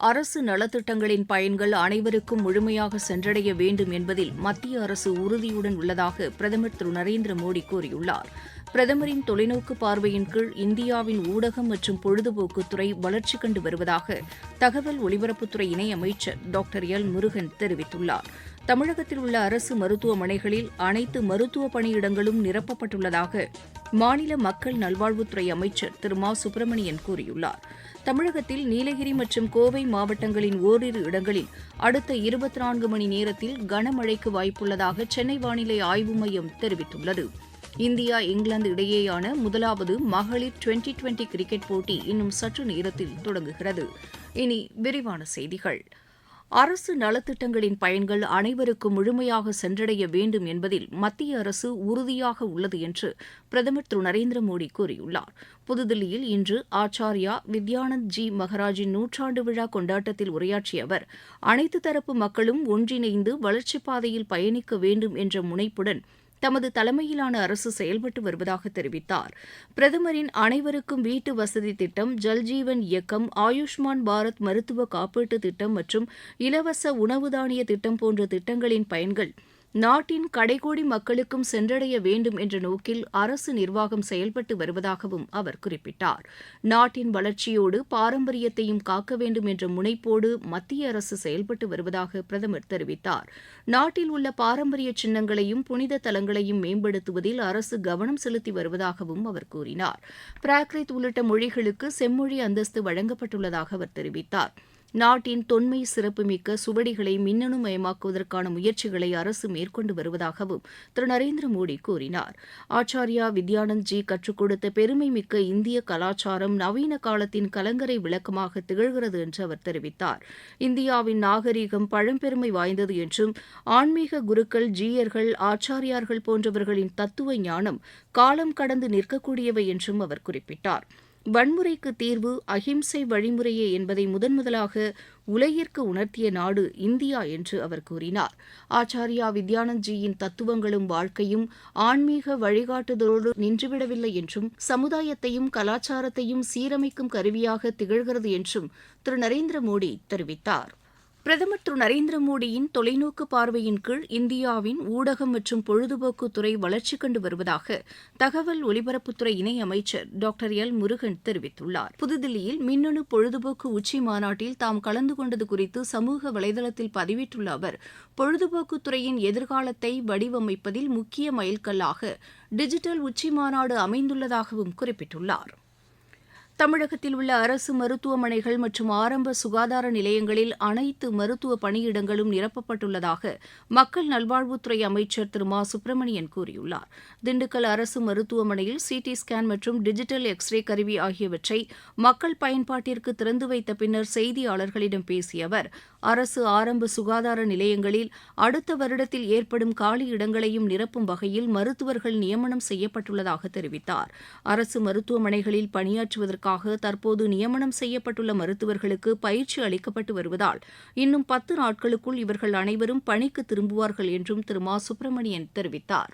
அரசு நலத்திட்டங்களின் பயன்கள் அனைவருக்கும் முழுமையாக சென்றடைய வேண்டும் என்பதில் மத்திய அரசு உறுதியுடன் உள்ளதாக பிரதமர் திரு நரேந்திர மோடி கூறியுள்ளார். பிரதமரின் தொலைநோக்கு பார்வையின் கீழ் இந்தியாவின் ஊடகம் மற்றும் பொழுதுபோக்குத்துறை வளர்ச்சி கண்டு வருவதாக தகவல் ஒலிபரப்புத்துறை இணையமைச்சர் டாக்டர் எல். முருகன் தெரிவித்துள்ளார். தமிழகத்தில் உள்ள அரசு மருத்துவமனைகளில் அனைத்து மருத்துவ பணியிடங்களும் நிரப்பப்பட்டுள்ளதாக மாநில மக்கள் நல்வாழ்வுத்துறை அமைச்சர் திரு மா சுப்பிரமணியன் கூறியுள்ளார். தமிழகத்தில் நீலகிரி மற்றும் கோவை மாவட்டங்களின் ஓரிரு இடங்களில் அடுத்த இருபத்தி நான்கு மணி நேரத்தில் கனமழைக்கு வாய்ப்புள்ளதாக சென்னை வானிலை ஆய்வு மையம் தெரிவித்துள்ளது. இந்தியா இங்கிலாந்து இடையேயான முதலாவது மகளிர் டுவெண்டி டுவெண்டி கிரிக்கெட் போட்டி இன்னும் சற்று நேரத்தில் தொடங்குகிறது. இனி விரிவான செய்திகள். அரசு நலத்திட்டங்களின் பயன்கள் அனைவருக்கும் முழுமையாக சென்றடைய வேண்டும் என்பதில் மத்திய அரசு உறுதியாக உள்ளது என்று பிரதமர் திரு நரேந்திர மோடி கூறியுள்ளார். புதுதில்லியில் இன்று ஆச்சார்யா வித்யானந்த் ஜி மகராஜின் நூற்றாண்டு விழா கொண்டாட்டத்தில் உரையாற்றிய அவர் அனைத்து தரப்பு மக்களும் ஒன்றிணைந்து வளர்ச்சிப் பாதையில் பயணிக்க வேண்டும் என்ற முனைப்புடன் தமது தலைமையிலான அரசு செயல்பட்டு வருவதாக தெரிவித்தார். பிரதமரின் அனைவருக்கும் வீட்டு வசதி திட்டம் ஜல்ஜீவன் இயக்கம் ஆயுஷ்மான் பாரத் மருத்துவ காப்பீட்டு திட்டம் மற்றும் இலவச உணவு தானிய திட்டம் போன்ற திட்டங்களின் பயன்கள் நாட்டின் கடைகோடி மக்களுக்கும் சென்றடைய வேண்டும் என்ற நோக்கில் அரசு நிர்வாகம் செயல்பட்டு வருவதாகவும் அவர் குறிப்பிட்டார். நாட்டின் வளர்ச்சியோடு பாரம்பரியத்தையும் காக்க வேண்டும் என்ற முனைப்போடு மத்திய அரசு செயல்பட்டு வருவதாக பிரதமர் தெரிவித்தார். நாட்டில் உள்ள பாரம்பரிய சின்னங்களையும் புனித தலங்களையும் மேம்படுத்துவதில் அரசு கவனம் செலுத்தி வருவதாகவும் அவர் கூறினார். பிராக்ரித் உள்ளிட்ட மொழிகளுக்கு செம்மொழி அந்தஸ்து வழங்கப்பட்டுள்ளதாக அவர் தெரிவித்தார். நாட்டின் தொன்மை சிறப்புமிக்க சுவடிகளை மின்னணு மயமாக்குவதற்கான முயற்சிகளை அரசு மேற்கொண்டு வருவதாகவும் திரு. நரேந்திர மோடி கூறினார். ஆச்சாரியா வித்யானந்த் ஜி கற்றுக் கொடுத்த பெருமை மிக்க இந்திய கலாச்சாரம் நவீன காலத்தின் கலங்கரை விளக்கமாக திகழ்கிறது என்று அவர் தெரிவித்தார். இந்தியாவின் நாகரீகம் பழம்பெருமை வாய்ந்தது என்றும் ஆன்மீக குருக்கள் ஜீயர்கள் ஆச்சாரியார்கள் போன்றவர்களின் தத்துவ ஞானம் காலம் கடந்து நிற்கக்கூடியவை என்றும் அவர் குறிப்பிட்டார். வன்முறைக்கு தீர்வு அஹிம்சை வழிமுறையே என்பதை முதன்முதலாக உலகிற்கு உணர்த்திய நாடு இந்தியா என்று அவர் கூறினார். ஆச்சாரியா வித்யானந்த்ஜியின் தத்துவங்களும் வாழ்க்கையும் ஆன்மீக வழிகாட்டுதலோடு நின்றுவிடவில்லை என்றும் சமுதாயத்தையும் கலாச்சாரத்தையும் சீரமைக்கும் கருவியாக திகழ்கிறது என்றும் திரு. நரேந்திர மோடி தெரிவித்தார். பிரதமர் திரு நரேந்திர மோடியின் தொலைநோக்கு பார்வையின் கீழ் இந்தியாவின் ஊடகம் மற்றும் பொழுதுபோக்கு துறை வளர்ச்சி கண்டு வருவதாக தகவல் ஒலிபரப்புத்துறை இணையமைச்சர் டாக்டர் எல் முருகன் தெரிவித்துள்ளார். புதுதில்லியில் மின்னணு பொழுதுபோக்கு உச்சி மாநாட்டில் தாம் கலந்து கொண்டது குறித்து சமூக வலைதளத்தில் பதிவிட்டுள்ள அவர் பொழுதுபோக்குத் துறையின் எதிர்காலத்தை வடிவமைப்பதில் முக்கிய மைல்கல்லாக டிஜிட்டல் உச்சி மாநாடு அமைந்துள்ளதாகவும் குறிப்பிட்டுள்ளார். தமிழகத்தில் உள்ள அரசு மருத்துவமனைகள் மற்றும் ஆரம்ப சுகாதார நிலையங்களில் அனைத்து மருத்துவ பணியிடங்களும் நிரப்பப்பட்டுள்ளதாக மக்கள் நல்வாழ்வுத்துறை அமைச்சர் திரு மா. சுப்பிரமணியன் கூறியுள்ளார். திண்டுக்கல் அரசு மருத்துவமனையில் சிடி ஸ்கேன் மற்றும் டிஜிட்டல் எக்ஸ்ரே கருவி ஆகியவற்றை மக்கள் பயன்பாட்டிற்கு திறந்து வைத்த பின்னர் செய்தியாளர்களிடம் பேசிய அவர் அரசு ஆரம்ப சுகாதார நிலையங்களில் அடுத்த வருடத்தில் ஏற்படும் காலி இடங்களையும் நிரப்பும் வகையில் மருத்துவர்கள் நியமனம் செய்யப்பட்டுள்ளதாக தெரிவித்தார். அரசு மருத்துவமனைகளில் பணியாற்றுவதற்காக தற்போது நியமனம் செய்யப்பட்டுள்ள மருத்துவர்களுக்கு பயிற்சி அளிக்கப்பட்டு வருவதால் இன்னும் பத்து நாட்களுக்குள் இவர்கள் அனைவரும் பணிக்கு திரும்புவார்கள் என்றும் திரு. மா. சுப்பிரமணியன் தெரிவித்தார்.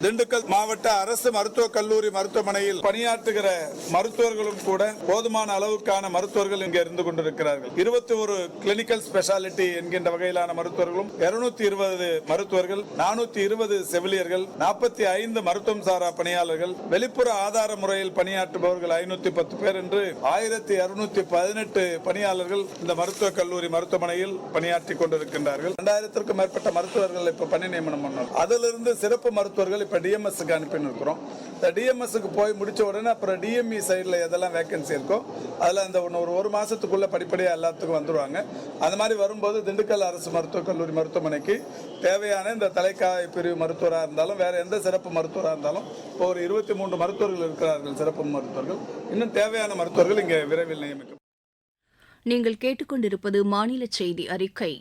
திண்டுக்கல் மாவட்ட அரசு மருத்துவக் கல்லூரி மருத்துவமனையில் பணியாற்றுகிற மருத்துவர்களும் கூட போதுமான அளவுக்கான மருத்துவர்கள் இங்கே இருந்து கொண்டிருக்கிறார்கள். இருபத்தி ஒரு கிளினிக்கல் ஸ்பெஷாலிட்டி என்கின்ற வகையிலான மருத்துவர்களும் இருநூத்தி இருபது மருத்துவர்கள் நானூத்தி இருபது செவிலியர்கள் நாற்பத்தி ஐந்து மருத்துவம் சாரா பணியாளர்கள் வெளிப்புற ஆதார முறையில் பணியாற்றுபவர்கள் ஐநூத்தி பத்து பேர் என்று ஆயிரத்தி இருநூத்தி பதினெட்டு பணியாளர்கள் இந்த மருத்துவக் கல்லூரி மருத்துவமனையில் பணியாற்றி கொண்டிருக்கின்றார்கள். இரண்டாயிரத்திற்கும் மேற்பட்ட மருத்துவர்கள் இப்ப பணி நியமனம் பண்ணார் அதிலிருந்து சிறப்பு மருத்துவர்கள் இப்போ டிஎம்எஸ்க்கு அனுப்பின்னு இருக்கிறோம். இந்த டிஎம்எஸ்க்கு போய் முடித்த உடனே அப்புறம் டிஎம்இ சைடில் எதெல்லாம் வேக்கன்சி இருக்கோ அதில் அந்த ஒன்று ஒரு ஒரு மாதத்துக்குள்ளே படிப்படியாக எல்லாத்துக்கும் வந்துடுவாங்க அந்த மாதிரி வரும்போது திண்டுக்கல் அரசு மருத்துவக் கல்லூரி மருத்துவமனைக்கு தேவையான இந்த தலைக்காய் பிரிவு மருத்துவராக இருந்தாலும் வேறு எந்த சிறப்பு மருத்துவராக இருந்தாலும் இப்போ ஒரு இருபத்தி மூன்று மருத்துவர்கள் இருக்கிறார்கள் சிறப்பு மருத்துவர்கள். இன்னும் தேவையான மருத்துவர்கள் இங்கே விரைவில் நியமிக்கும் நீங்கள் கேட்டுக்கொண்டிருப்பது மாநில செய்தி அறிக்கை.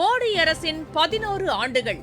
மோடி அரசின் பதினோரு ஆண்டுகள்.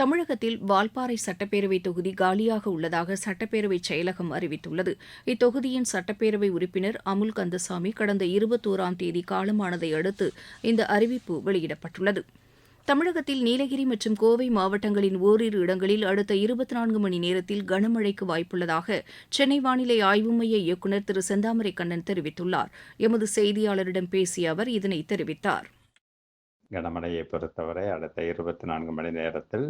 தமிழகத்தில் வால்பாறை சட்டப்பேரவை தொகுதி காலியாக உள்ளதாக சட்டப்பேரவை செயலகம் அறிவித்துள்ளது. இத்தொகுதியின் சட்டப்பேரவை உறுப்பினர் அமுல் கந்தசாமி கடந்த இருபத்தோராம் தேதி காலமானதை அடுத்து இந்த அறிவிப்பு வெளியிடப்பட்டுள்ளது. தமிழகத்தில் நீலகிரி மற்றும் கோவை மாவட்டங்களின் ஓரிரு இடங்களில் அடுத்த இருபத்தி நான்கு மணி நேரத்தில் கனமழைக்கு வாய்ப்புள்ளதாக சென்னை வானிலை ஆய்வு மைய இயக்குநர் திரு செந்தாமரை கண்ணன் தெரிவித்துள்ளார். எமது செய்தியாளரிடம் பேசிய அவர் இதனை தெரிவித்தார். கனமழையை பொறுத்தவரை அடுத்த இருபத்தி நான்கு மணி நேரத்தில்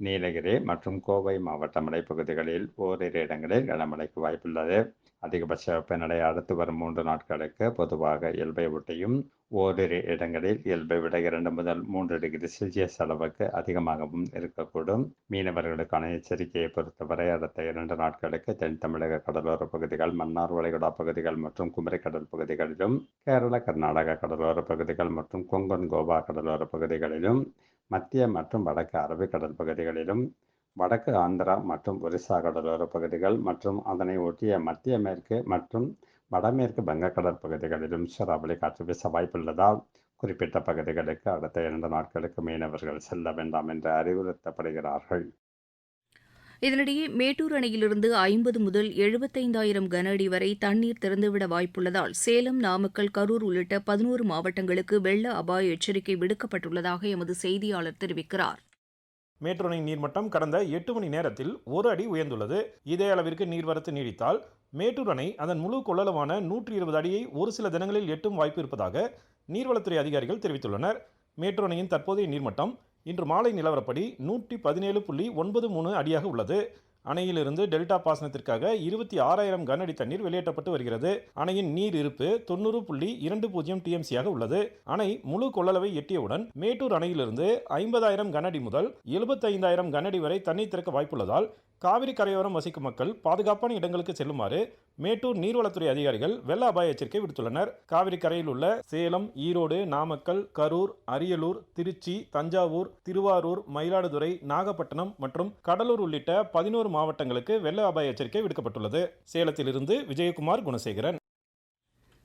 நீலகிரி மற்றும் கோவை மாவட்ட மலைப்பகுதிகளில் ஓரிரு இடங்களில் கனமழைக்கு வாய்ப்புள்ளது. அதிகபட்ச வெப்பநிலை அடுத்து வரும் மூன்று நாட்களுக்கு பொதுவாக இயல்பை ஒட்டியும் ஓரிரு இடங்களில் இயல்பை விட இரண்டு முதல் மூன்று டிகிரி செல்சியஸ் அளவுக்கு அதிகமாகவும் இருக்கக்கூடும். மீனவர்களுக்கான எச்சரிக்கையை பொறுத்தவரை அடுத்த இரண்டு நாட்களுக்கு தென் தமிழக கடலோர பகுதிகள் மன்னார் வளைகுடா பகுதிகள் மற்றும் குமரிக்கடல் பகுதிகளிலும் கேரள கர்நாடக கடலோர பகுதிகள் மற்றும் கொங்கன் கோவா கடலோர பகுதிகளிலும் மத்திய மற்றும் வடக்கு அரபிக்கடல் பகுதிகளிலும் வடக்கு ஆந்திரா மற்றும் ஒரிசா கடலோர பகுதிகள் மற்றும் அதனை ஒட்டிய மத்திய மேற்கு மற்றும் வடமேற்கு வங்கக்கடல் பகுதிகளிலும் சூறாவளி காற்று வீச வாய்ப்புள்ளதால் குறிப்பிட்ட பகுதிகளுக்கு அடுத்த இரண்டு நாட்களுக்கு மீனவர்கள் செல்ல வேண்டாம் என்று அறிவுறுத்தப்படுகிறார்கள். இதனிடையே மேட்டூர் அணையிலிருந்து ஐம்பது முதல் எழுபத்தைந்தாயிரம் கன அடி வரை தண்ணீர் திறந்துவிட வாய்ப்புள்ளதால் சேலம் நாமக்கல் கரூர் உள்ளிட்ட பதினோரு மாவட்டங்களுக்கு வெள்ள அபாய எச்சரிக்கை விடுக்கப்பட்டுள்ளதாக எமது செய்தியாளர் தெரிவிக்கிறார். மேட்டூர் அணை நீர்மட்டம் கடந்த எட்டு மணி நேரத்தில் ஒரு அடி உயர்ந்துள்ளது. இதே அளவிற்கு நீர்வரத்து நீடித்தால் மேட்டூர் அணை அதன் முழு கொள்ளளவான நூற்றி இருபது அடியை ஒரு சில தினங்களில் எட்டும் வாய்ப்பு இருப்பதாக நீர்வளத்துறை அதிகாரிகள் தெரிவித்துள்ளனர். மேட்டூர் அணையின் தற்போதைய நீர்மட்டம் இன்று மாலை நிலவரப்படி நூற்றி பதினேழு புள்ளி ஒன்பது மூணு அடியாக உள்ளது. அணையிலிருந்து டெல்டா பாசனத்திற்காக இருபத்தி ஆறாயிரம் கனஅடி தண்ணீர் வெளியேற்றப்பட்டு வருகிறது. அணையின் நீர் இருப்பு தொண்ணூறு புள்ளி இரண்டு பூஜ்ஜியம் டிஎம்சியாக உள்ளது. அணை முழு கொள்ளளவை எட்டியவுடன் மேட்டூர் அணையிலிருந்து ஐம்பதாயிரம் கனஅடி முதல் எழுபத்தைந்தாயிரம் கனஅடி வரை தண்ணீர் திறக்க வாய்ப்புள்ளதால் காவிரி கரையோரம் வசிக்கும் மக்கள் பாதுகாப்பான இடங்களுக்கு செல்லுமாறு மேட்டூர் நீர்வளத்துறை அதிகாரிகள் வெள்ள அபாய எச்சரிக்கை விடுத்துள்ளனர். காவிரி கரையில் உள்ள சேலம் ஈரோடு நாமக்கல் கரூர் அரியலூர் திருச்சி தஞ்சாவூர் திருவாரூர் மயிலாடுதுறை நாகப்பட்டினம் மற்றும் கடலூர் உள்ளிட்ட பதினோரு மாவட்டங்களுக்கு வெள்ள அபாய எச்சரிக்கை விடுக்கப்பட்டுள்ளது. சேலத்திலிருந்து விஜயகுமார் குணசேகரன்.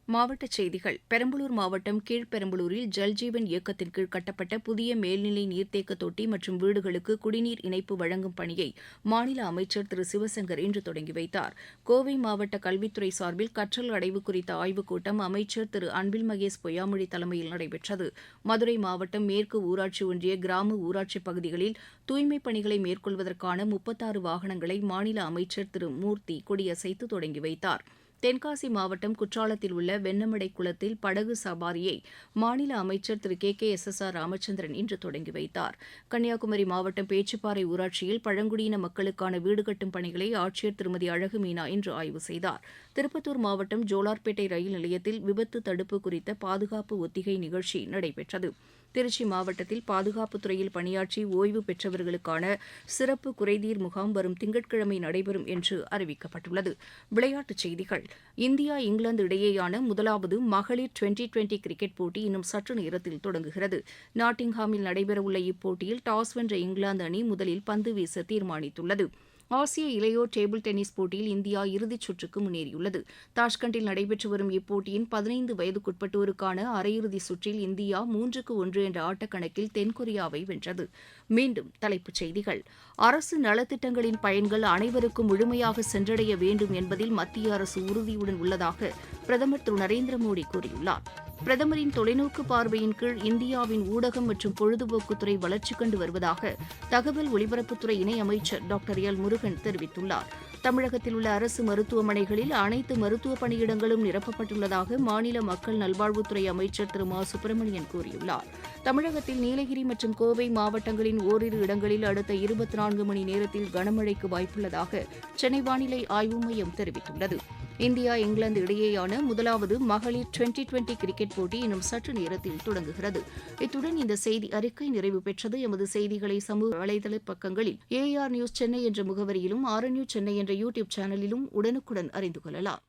மாவட்டச் செய்திகள். பெரம்பலூர் மாவட்டம் கீழ்பெரம்பலூரில் ஜல்ஜீவன் இயக்கத்தின் கீழ் கட்டப்பட்ட புதிய மேல்நிலை நீர்த்தேக்க தொட்டி மற்றும் வீடுகளுக்கு குடிநீர் இணைப்பு வழங்கும் பணியை மாநில அமைச்சர் திரு. சிவசங்கர் இன்று தொடங்கி வைத்தார். கோவை மாவட்ட கல்வித்துறை சார்பில் கற்றல் அடைவு குறித்த ஆய்வுக் கூட்டம் அமைச்சர் திரு. அன்பில் மகேஷ் பொய்யாமொழி தலைமையில் நடைபெற்றது. மதுரை மாவட்டம் மேற்கு ஊராட்சி ஒன்றிய கிராம ஊராட்சி பகுதிகளில் தூய்மைப் பணிகளை மேற்கொள்வதற்கான முப்பத்தாறு வாகனங்களை மாநில அமைச்சர் திரு. மூர்த்தி கொடியசைத்து தொடங்கி வைத்தார். தென்காசி மாவட்டம் குற்றாலத்தில் உள்ள வெண்ணமடை குளத்தில் படகு சவாரியை மாநில அமைச்சர் திரு K K S S R Ramachandran இன்று தொடங்கி வைத்தார். கன்னியாகுமரி மாவட்டம் பேச்சுப்பாறை ஊராட்சியில் பழங்குடியின மக்களுக்கான வீடு கட்டும் பணிகளை ஆட்சியர் திருமதி அழகு மீனா இன்று ஆய்வு செய்தார். திருப்பத்தூர் மாவட்டம் ஜோலார்பேட்டை ரயில் நிலையத்தில் விபத்து தடுப்பு குறித்த பாதுகாப்பு ஒத்திகை நிகழ்ச்சி நடைபெற்றது. திருச்சி மாவட்டத்தில் பாதுகாப்புத்துறையில் பணியாற்றி ஓய்வு பெற்றவர்களுக்கான சிறப்பு குறைதீர் முகாம் வரும் திங்கட்கிழமை நடைபெறும் என்று அறிவிக்கப்பட்டுள்ளது. விளையாட்டுச் செய்திகள். இந்தியா இங்கிலாந்து இடையேயான முதலாவது மகளிர் டுவெண்டி டுவெண்டி கிரிக்கெட் போட்டி இன்னும் சற்று நேரத்தில் தொடங்குகிறது. நாட்டிங்ஹாமில் நடைபெறவுள்ள இப்போட்டியில் டாஸ் வென்ற இங்கிலாந்து அணி முதலில் பந்து வீச தீர்மானித்துள்ளது. ஆசிய இளையோர் டேபிள் டென்னிஸ் போட்டியில் இந்தியா இறுதிச் சுற்றுக்கு முன்னேறியுள்ளது. தாஷ்கண்டில் நடைபெற்று வரும் இப்போட்டியின் பதினைந்து வயதுக்குட்பட்டோருக்கான அரையிறுதி சுற்றில் இந்தியா மூன்றுக்கு ஒன்று என்ற ஆட்டக்கணக்கில் தென்கொரியாவை வென்றது. மீண்டும் தலைப்புச் செய்திகள். அரசு நலத்திட்டங்களின் பயன்கள் அனைவருக்கும் முழுமையாக சென்றடைய வேண்டும் என்பதில் மத்திய அரசு உறுதியுடன் உள்ளதாக பிரதமர் திரு நரேந்திர மோடி கூறியுள்ளார். பிரதமரின் தொலைநோக்கு பார்வையின் கீழ் இந்தியாவின் ஊடகம் மற்றும் பொழுதுபோக்குத்துறை வளர்ச்சி கண்டு வருவதாக தகவல் ஒலிபரப்புத்துறை இணையமைச்சர் டாக்டர் எல் முருகன் தெரிவித்துள்ளார். தமிழகத்தில் உள்ள அரசு மருத்துவமனைகளில் அனைத்து மருத்துவ பணியிடங்களும் நிரப்பப்பட்டுள்ளதாக மாநில மக்கள் நல்வாழ்வுத்துறை அமைச்சர் திரு மா. சுப்பிரமணியன் கூறியுள்ளார். தமிழகத்தில் நீலகிரி மற்றும் கோவை மாவட்டங்களின் ஓரிரு இடங்களில் அடுத்த இருபத்தி நான்கு மணி நேரத்தில் கனமழைக்கு வாய்ப்புள்ளதாக சென்னை வானிலை ஆய்வு மையம் தெரிவித்துள்ளது. இந்தியா இங்கிலாந்து இடையேயான முதலாவது மகளிர் டுவெண்டி டுவெண்டி கிரிக்கெட் போட்டி இன்னும் சற்று நேரத்தில் தொடங்குகிறது. இத்துடன் இந்த செய்தி அறிக்கை நிறைவு பெற்றது. எமது செய்திகளை சமூக வலைதள பக்கங்களில் ஏஆர் நியூஸ் சென்னை என்ற முகவரியிலும் ஆர் சென்னை என்ற யூடியூப் சேனலிலும் உடனுக்குடன் அறிந்து கொள்ளலாம்.